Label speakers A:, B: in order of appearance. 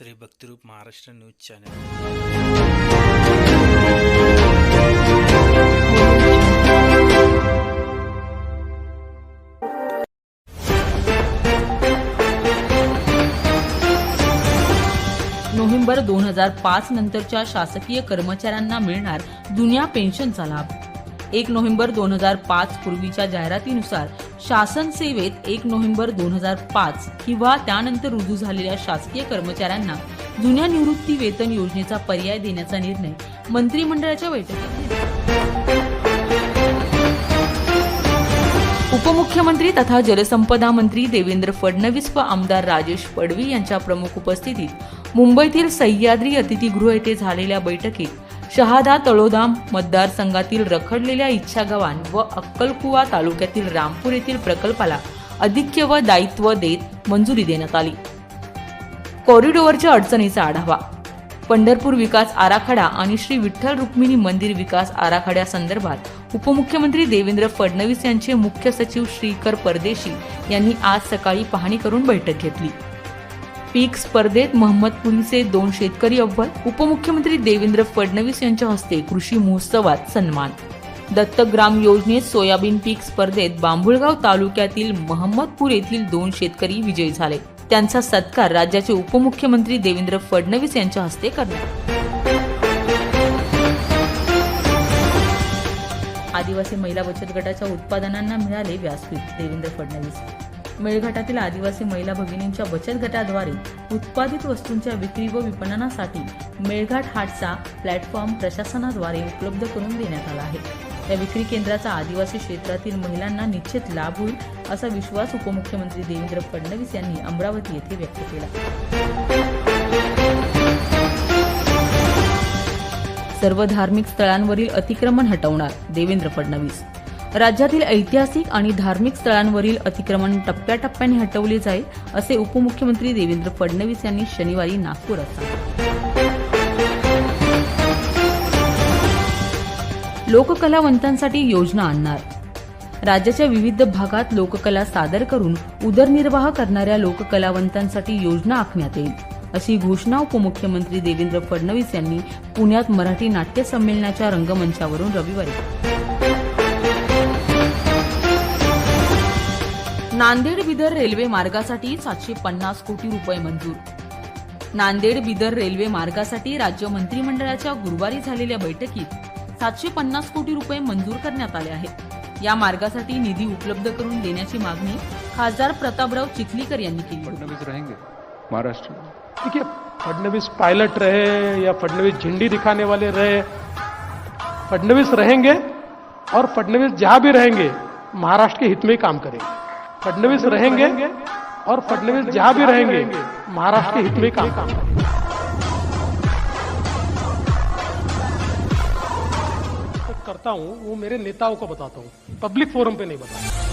A: Shri Bhaktirup Maharashtra news channel.
B: November दोन हजार पाच नंतरच्या शासकीय कर्मचाऱ्यांना मिळणार जुन्या पेन्शनचा लाभ. एक नोव्हेंबर दोन हजार पाच पूर्वीच्या जाहिरातीनुसार शासन सेवेत एक नोव्हेंबर दोन हजार पाच किंवा त्यानंतर रुजू झालेल्या शासकीय कर्मचाऱ्यांना जुन्या निवृत्ती वेतन योजनेचा पर्याय देण्याचा निर्णय मंत्रिमंडळाच्या बैठकीत उपमुख्यमंत्री तथा जलसंपदा मंत्री देवेंद्र फडणवीस व आमदार राजेश पडवी यांच्या प्रमुख उपस्थितीत मुंबईतील सह्याद्री अतिथीगृह येथे झालेल्या बैठकीत शहादा तळोदा मतदारसंघातील रखडलेल्या इच्छा व अक्कलकुवा तालुक्यातील रामपूर येथील प्रकल्पाला अधिक्य व दायित्व देत मंजुरी देण्यात आली. कॉरिडॉरच्या अडचणीचा आढावा. पंढरपूर विकास आराखडा आणि श्री विठ्ठल रुक्मिणी मंदिर विकास आराखड्यासंदर्भात उपमुख्यमंत्री देवेंद्र फडणवीस यांचे मुख्य सचिव श्रीकर परदेशी यांनी आज सकाळी पाहणी करून बैठक घेतली. पीक स्पर्धेत महम्मदपुरीचे दोन शेतकरी अव्वल. उपमुख्यमंत्री देवेंद्र फडणवीस यांच्या हस्ते कृषी महोत्सवात सन्मान. दत्तग्राम योजनेत सोयाबीन पीक स्पर्धेत बांबुळगाव तालुक्यातील महम्मदपूर येथील दोन शेतकरी विजयी झाले. त्यांचा सत्कार राज्याचे उपमुख्यमंत्री देवेंद्र फडणवीस यांच्या हस्ते करण्यात आदिवासी महिला बचत गटाच्या उत्पादनांना मिळाले व्यासपीठ देवेंद्र फडणवीस. मेळघाटातील आदिवासी महिला भगिनींच्या बचत गटाद्वारे उत्पादित वस्तूंच्या विक्री व विपणनासाठी मेळघाट हाटचा प्लॅटफॉर्म प्रशासनाद्वारे उपलब्ध करून देण्यात आला आहे. या विक्री केंद्राचा आदिवासी क्षेत्रातील महिलांना निश्चित लाभ होईल असा विश्वास उपमुख्यमंत्री देवेंद्र फडणवीस यांनी अमरावती येथे व्यक्त केला. सर्व धार्मिक स्थळांवरील अतिक्रमण हटवणार देवेंद्र फडणवीस. राज्यातील ऐतिहासिक आणि धार्मिक स्थळांवरील अतिक्रमण टप्प्याटप्प्याने हटवले जाईल असे उपमुख्यमंत्री देवेंद्र फडणवीस यांनी शनिवारी नागपुरात सांगितले. लोककलावंतांसाठी योजना आणणार. राज्याच्या विविध भागात लोककला सादर करून उदरनिर्वाह करणाऱ्या लोककलावंतांसाठी योजना आखण्यात येईल अशी घोषणा उपमुख्यमंत्री देवेंद्र फडणवीस यांनी पुण्यात मराठी नाट्य संमेलनाच्या रंगमंचावरून रविवारी नांदेड बिदर रेल्वे मार्गासाठी सातशे पन्नास कोटी रुपये मंजूर. नांदेड बिदर रेल्वे मार्गासाठी राज्य मंत्रिमंडळाच्या गुरुवारी झालेल्या बैठकीत सातशे पन्नास कोटी रुपये मंजूर करण्यात आले आहेत. या मार्गासाठी निधी उपलब्ध करून देण्याची मागणी खासदार प्रतापराव चिखलीकर यांनी केली.
C: फडणवीस महाराष्ट्र.
D: देखिए फडणवीस पायलट रहे या फडणवीस झंडी दिखाने वाले रहे. फडणवीस रहेंगे और फडणवीस जहां भी रहेंगे महाराष्ट्र के हित में ही काम करेंगे. फडणवीस रहेंगे और फडणवीस जहाँ भी रहेंगे, महाराष्ट्र के हित में काम करेंगे। करता हूँ, वो मेरे नेताओं को बताता हूँ। पब्लिक फोरम पे नहीं बताता।